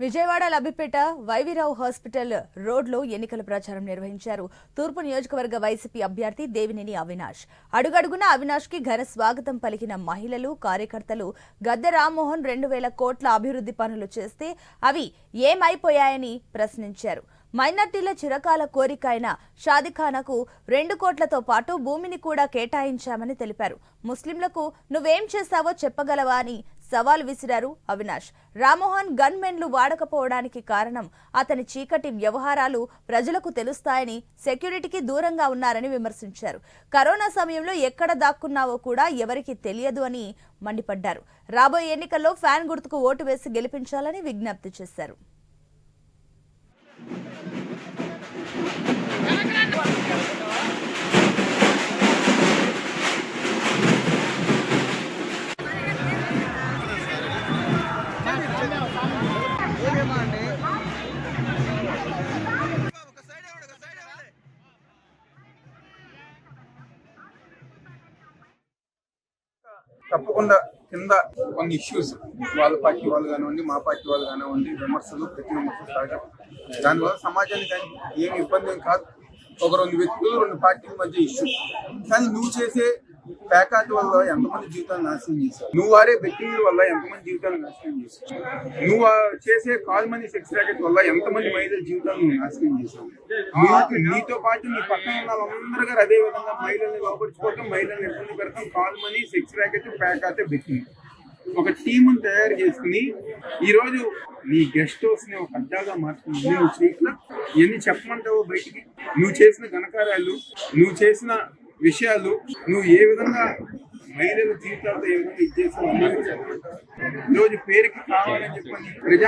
Vijayawada Labbipet YV Rao hospital రోడ్లో ఎన్నికల ప్రచారం నిర్వహించారు. తూర్పు నియోజకవర్గ వైసీపీ అభ్యర్థి దేవినేని అవినాష్. అడుగడుగున అవినాష్కి ఘన స్వాగతం పలికిన మహిళలు కార్యకర్తలు గద్దె రామ్మోహన్ రెండు వేల కోట్ల అభివృద్ధి పనులు చేస్తే అవి ఏమైపోయాయని ప్రశ్నించారు. మైనార్టీల చిరకాల కోరిక అయిన షాదిఖానాకు రెండు కోట్లతో పాటు భూమిని కూడా కేటాయించామని తెలిపారు. ముస్లింలకు నువ్వేం చేశావో చెప్పగలవా అని సవాల్ విసిరారు అవినాష్. రామ్మోహన్ గన్మెన్లు వాడకపోవడానికి కారణం అతని చీకటి వ్యవహారాలు ప్రజలకు తెలుస్తాయని సెక్యూరిటీకి దూరంగా ఉన్నారని విమర్శించారు. కరోనా సమయంలో ఎక్కడ దాక్కున్నావో కూడా ఎవరికి తెలియదు అని మండిపడ్డారు. రాబోయే ఎన్నికల్లో ఫ్యాన్ గుర్తుకు ఓటు వేసి గెలిపించాలని విజ్ఞప్తి చేశారు. తప్పకుండా కింద కొన్ని ఇష్యూస్ వాళ్ళ పార్టీ వాళ్ళు కానివ్వండి మా పార్టీ వాళ్ళు కానివ్వండి విమర్శలు ప్రతి విమర్శలు సహజం దానివల్ల సమాజానికి కానీ ఏమి ఇబ్బంది ఏం కాదు. ఒక రెండు వ్యక్తులు రెండు పార్టీల మధ్య ఇష్యూ కానీ నువ్వు చేసే ప్యాకాట్ వల్ల ఎంతమంది జీవితాలు నాశనం చేశావు నువ్వు వాడే బెట్టింగ్ వల్ల ఎంతమంది జీవితాలు నాశనం చేశావు నువ్వు చేసే కాల్ మనీ సెక్స్ ర్యాకెట్ వల్ల ఎంతమంది మహిళల జీవితాలు నువ్వు నాశనం చేశావు? నీతో పాటు నీ పక్కన ఉన్న వాళ్ళందరూ గారు అదే విధంగా మహిళల్ని లోపరుచుకోవటం మహిళల్ని ఇబ్బంది పెడతాం. కాల్ మనీ సెక్స్ ర్యాకెట్ ప్యాకాట్ బెట్టింగ్. ఒక టీముని తయారు చేసుకుని ఈ రోజు నీ గెస్ట్ హౌస్ని ఒక అడ్డాగా మార్చుకుని నువ్వు చేయట్లా? ఎన్ని చెప్పమంటావో బయటికి? నువ్వు చేసిన ఘనకార్యాలు నువ్వు చేసిన విషయాలు నువ్వు ఏ విధంగా మహిళల జీవితాలతో ఏ విధంగా ఇచ్చేసావు ఈ రోజు పేరుకి కావాలని చెప్పని ప్రజా